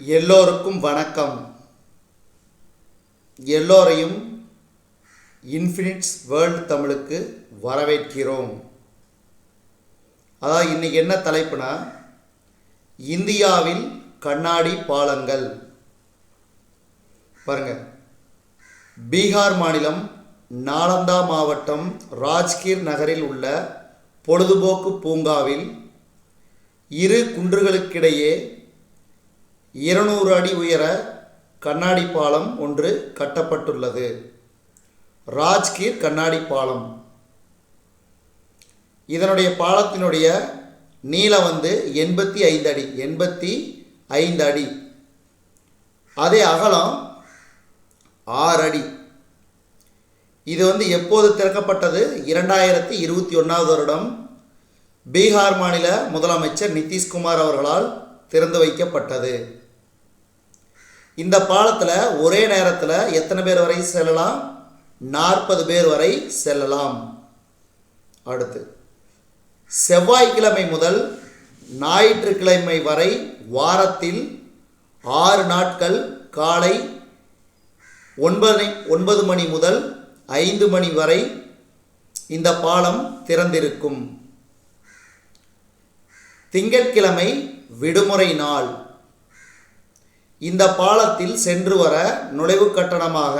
எல்லோருக்கும் வணக்கம். எல்லோரையும் இன்ஃபினிட்ஸ் வேர்ல்டு தமிழுக்கு வரவேற்கிறோம். அதாவது இன்றைக்கி என்ன தலைப்புனா இந்தியாவில் கண்ணாடி பாலங்கள். பாருங்கள் பீகார் மாநிலம் நாலந்தா மாவட்டம் ராஜ்கீர் நகரில் உள்ள பொழுதுபோக்கு பூங்காவில் இரு குன்றுகளுக்கிடையே இருநூறு அடி உயர கண்ணாடி பாலம் ஒன்று கட்டப்பட்டுள்ளது. ராஜ்கீர் கண்ணாடி பாலம். இதனுடைய பாலத்தினுடைய நீளம் வந்து எண்பத்தி ஐந்து அடி எண்பத்தி ஐந்து அடி. அதே அகலம் ஆறு அடி. இது வந்து எப்போது திறக்கப்பட்டது? இரண்டாயிரத்தி இருபத்தி ஒன்றாவது வருடம் பீகார் மாநில முதலமைச்சர் நிதிஷ்குமார் அவர்களால் திறந்து வைக்கப்பட்டது. இந்த பாலத்தில் ஒரே நேரத்தில் எத்தனை பேர் வரை செல்லலாம்? நாற்பது பேர் வரை செல்லலாம். அடுத்து செவ்வாய்க்கிழமை முதல் ஞாயிற்றுக்கிழமை வரை வாரத்தில் ஆறு நாட்கள் காலை ஒன்பது ஒன்பது மணி முதல் ஐந்து மணி வரை இந்த பாலம் திறந்திருக்கும். திங்கட்கிழமை விடுமுறை நாள். இந்த பாலத்தில் சென்று வர நுழைவு கட்டணமாக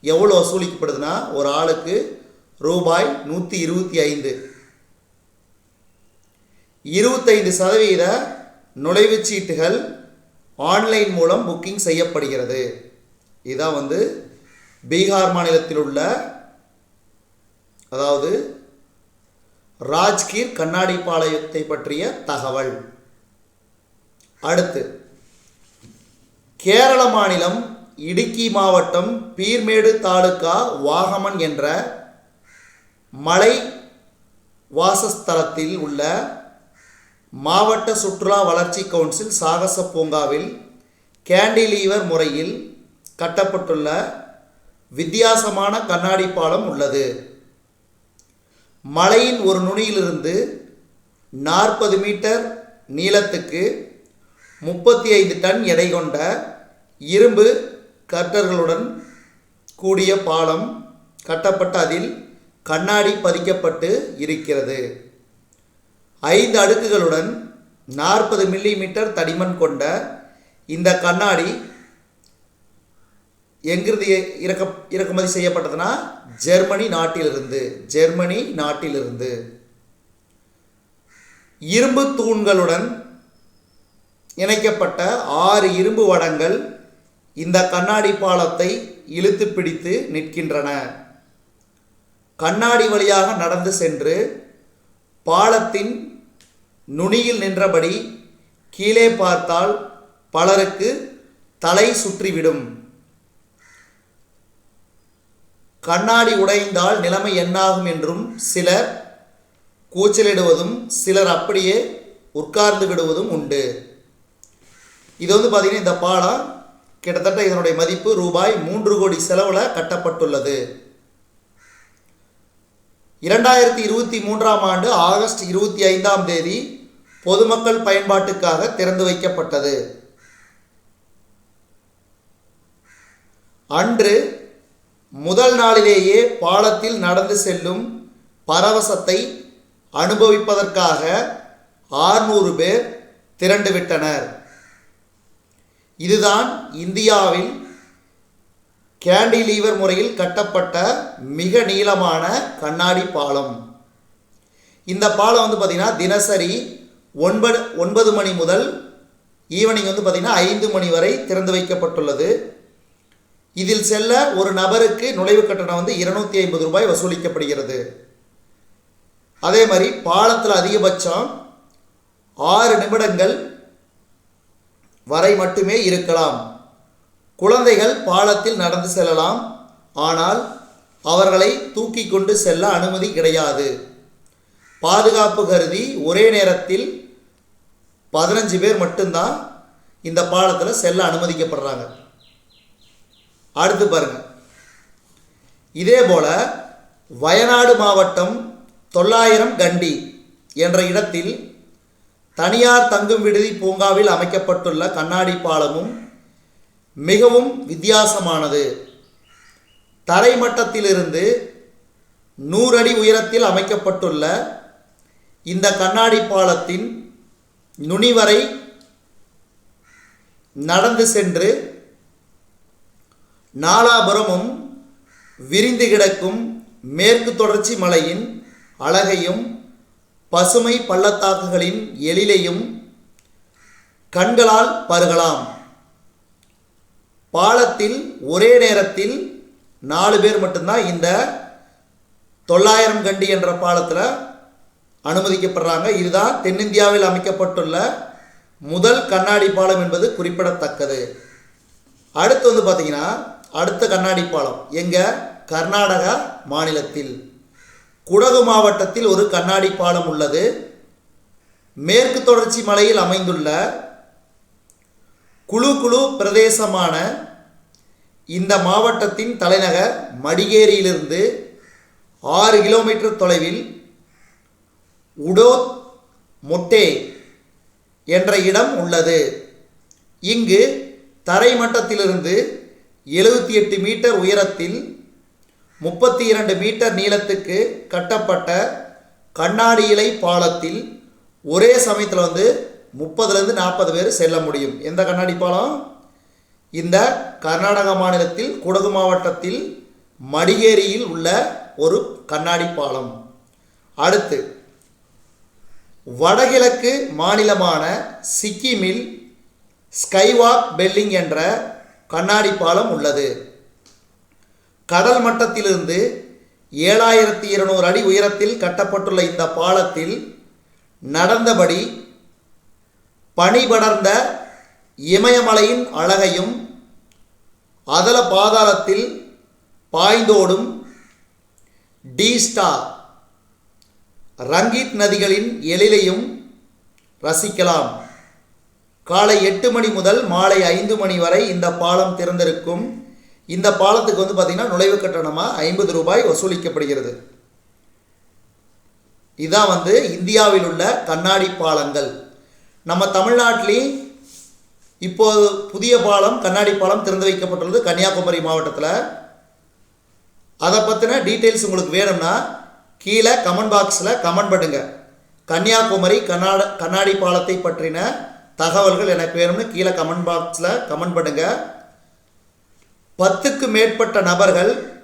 எவ்வளோ வசூலிக்கப்படுதுன்னா ஒரு ஆளுக்கு ரூபாய் நூற்றி இருபத்தி ஐந்து. இருபத்தைந்து சதவீத நுழைவுச் சீட்டுகள் ஆன்லைன் மூலம் புக்கிங் செய்யப்படுகிறது. இதான் வந்து பீகார் மாநிலத்தில் உள்ள அதாவது ராஜ்கீர் கண்ணாடி பாளையத்தை பற்றிய தகவல். அடுத்து கேரள மாநிலம் இடுக்கி மாவட்டம் பீர்மேடு தாலுகா வாகமன் என்ற மலை வாசஸ்தலத்தில் உள்ள மாவட்ட சுற்றுலா வளர்ச்சி கவுன்சில் சாகச பூங்காவில் கேண்டிலீவர் முறையில் கட்டப்பட்டுள்ள வித்தியாசமான கண்ணாடி பாலம் உள்ளது. மலையின் ஒரு நுனியிலிருந்து நாற்பது மீட்டர் நீளத்துக்கு முப்பத்தி ஐந்து டன் எடை கொண்ட இரும்பு கட்டர்களுடன் கூடிய பாலம் கட்டப்பட்ட அதில் கண்ணாடி பதிக்கப்பட்டு இருக்கிறது. ஐந்து அடுக்குகளுடன் நாற்பது மில்லி மீட்டர் தடிமன் கொண்ட இந்த கண்ணாடி எங்கிருந்து இறக்க இறக்குமதி செய்யப்பட்டதுன்னா ஜெர்மனி நாட்டிலிருந்து ஜெர்மனி நாட்டிலிருந்து. இரும்பு தூண்களுடன் இணைக்கப்பட்ட ஆறு இரும்பு வடங்கள் இந்த கண்ணாடி பாலத்தை இழுத்து பிடித்து நிற்கின்றன. கண்ணாடி வழியாக நடந்து சென்று பாலத்தின் நுனியில் நின்றபடி கீழே பார்த்தால் பலருக்கு தலை சுற்றிவிடும். கண்ணாடி உடைந்தால் நிலைமை என்னாகும் என்றும் சிலர் கூச்சலிடுவதும் சிலர் அப்படியே உட்கார்ந்து விடுவதும் உண்டு. இது வந்து பார்த்திங்கன்னா இந்த பாலம் கிட்டத்தட்ட இதனுடைய மதிப்பு ரூபாய் மூன்று கோடி செலவில் கட்டப்பட்டுள்ளது. இரண்டாயிரத்தி இருபத்தி மூன்றாம் ஆண்டு ஆகஸ்ட் இருபத்தி ஐந்தாம் தேதி பொதுமக்கள் பயன்பாட்டுக்காக திறந்து வைக்கப்பட்டது. அன்று முதல் நாளிலேயே பாலத்தில் நடந்து செல்லும் பரவசத்தை அனுபவிப்பதற்காக ஆறுநூறு பேர் திரண்டுவிட்டனர் இதுதான் இந்தியாவில் கேண்டிலீவர் முறையில் கட்டப்பட்ட மிக நீளமான கண்ணாடி பாலம். இந்த பாலம் வந்து பார்த்திங்கன்னா தினசரி ஒன்பது ஒன்பது மணி முதல் ஈவினிங் வந்து பார்த்திங்கன்னா ஐந்து மணி வரை திறந்து வைக்கப்பட்டுள்ளது. இதில் செல்ல ஒரு நபருக்கு நுழைவு கட்டணம் வந்து இருநூத்தி ஐம்பது ரூபாய் வசூலிக்கப்படுகிறது. அதே மாதிரி பாலத்தில் அதிகபட்சம் ஆறு நிமிடங்கள் வரை மட்டுமே இருக்கலாம். குழந்தைகள் பாலத்தில் நடந்து செல்லலாம். ஆனால் அவர்களை தூக்கி கொண்டு செல்ல அனுமதி கிடையாது. பாதுகாப்பு கருதி ஒரே நேரத்தில் பதினஞ்சு பேர் மட்டும்தான் இந்த பாலத்தில் செல்ல அனுமதிக்கப்படுறாங்க. அடுத்து பாருங்க. இதே போல வயநாடு மாவட்டம் தொள்ளாயிரம் கண்டி என்ற இடத்தில் தனியார் தங்கும் விடுதி பூங்காவில் அமைக்கப்பட்டுள்ள கண்ணாடி பாலமும் மிகவும் வித்தியாசமானது. தரைமட்டத்திலிருந்து நூறு அடி உயரத்தில் அமைக்கப்பட்டுள்ள இந்த கண்ணாடி பாலத்தின் நுனிவரை நடந்து சென்று நாலாபுரமும் விரிந்து கிடக்கும் மேற்கு தொடர்ச்சி மலையின் அழகையும் பசுமை பள்ளத்தாக்குகளின் எழிலையும் கண்களால் பருகலாம். பாலத்தில் ஒரே நேரத்தில் நாலு பேர் மட்டும்தான் இந்த தொள்ளாயிரம் கண்டி என்ற பாலத்தில் அனுமதிக்கப்படுறாங்க. இதுதான் தென்னிந்தியாவில் அமைக்கப்பட்டுள்ள முதல் கண்ணாடி பாலம் என்பது குறிப்பிடத்தக்கது. அடுத்து வந்து பார்த்தீங்கன்னா அடுத்த கண்ணாடி பாலம் எங்கள் கர்நாடகா மாநிலத்தில். குடகு மாவட்டத்தில் ஒரு கண்ணாடி பாலம் உள்ளது. மேற்கு தொடர்ச்சி மலையில் அமைந்துள்ள குழு குழு பிரதேசமான இந்த மாவட்டத்தின் தலைநகர் மடிகேரியிலிருந்து ஆறு கிலோமீட்டர் தொலைவில் உடோத் மொட்டே என்ற இடம் உள்ளது. இங்கு தரைமட்டத்திலிருந்து எழுபத்தி எட்டு மீட்டர் உயரத்தில் முப்பத்தி இரண்டு மீட்டர் நீளத்துக்கு கட்டப்பட்ட கண்ணாடி இலை பாலத்தில் ஒரே சமயத்தில் வந்து முப்பதுலேருந்து நாற்பது பேர் செல்ல முடியும். எந்த கண்ணாடி பாலம்? இந்த கர்நாடக மாநிலத்தில் குடகு மாவட்டத்தில் மடிகேரியில் உள்ள ஒரு கண்ணாடி பாலம். அடுத்து வடகிழக்கு மாநிலமான சிக்கிமில் ஸ்கைவாக் பெல்லிங் என்ற கண்ணாடி பாலம் உள்ளது. கடல் மட்டத்திலிருந்து ஏழாயிரத்தி இருநூறு அடி உயரத்தில் கட்டப்பட்டுள்ள இந்த பாலத்தில் நடந்தபடி பனிபடர்ந்த இமயமலையின் அழகையும் அதல பாதாளத்தில் பாய்ந்தோடும் டீஸ்டா ரங்கீத் நதிகளின் எழிலையும் ரசிக்கலாம். காலை எட்டு மணி முதல் மாலை ஐந்து மணி வரை இந்த பாலம் திறந்திருக்கும். இந்த பாலத்துக்கு வந்து பார்த்திங்கன்னா நுழைவு கட்டணமாக ஐம்பது ரூபாய் வசூலிக்கப்படுகிறது. இதான் வந்து இந்தியாவில் உள்ள கண்ணாடி பாலங்கள். நம்ம தமிழ்நாட்டிலையும் இப்போது புதிய பாலம் கண்ணாடி பாலம் திறந்து வைக்கப்பட்டுள்ளது கன்னியாகுமரி மாவட்டத்தில். அதை பற்றின டீட்டெயில்ஸ் உங்களுக்கு வேணும்னா கீழே கமெண்ட் பாக்ஸில் கமெண்ட் பண்ணுங்க. கன்னியாகுமரி கண்ணாட கண்ணாடி பாலத்தை பற்றின தகவல்கள் எனக்கு வேணும்னு கீழே கமெண்ட் பாக்ஸில் கமெண்ட் பண்ணுங்கள் பத்துக்கு மேற்பட்ட நபர்கள்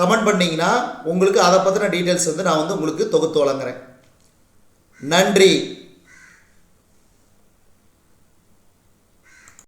கமெண்ட் பண்ணிங்கன்னா உங்களுக்கு அதை பற்றின டீட்டெயில்ஸ் வந்து நான் வந்து உங்களுக்கு தொகுத்து வழங்குறேன். நன்றி.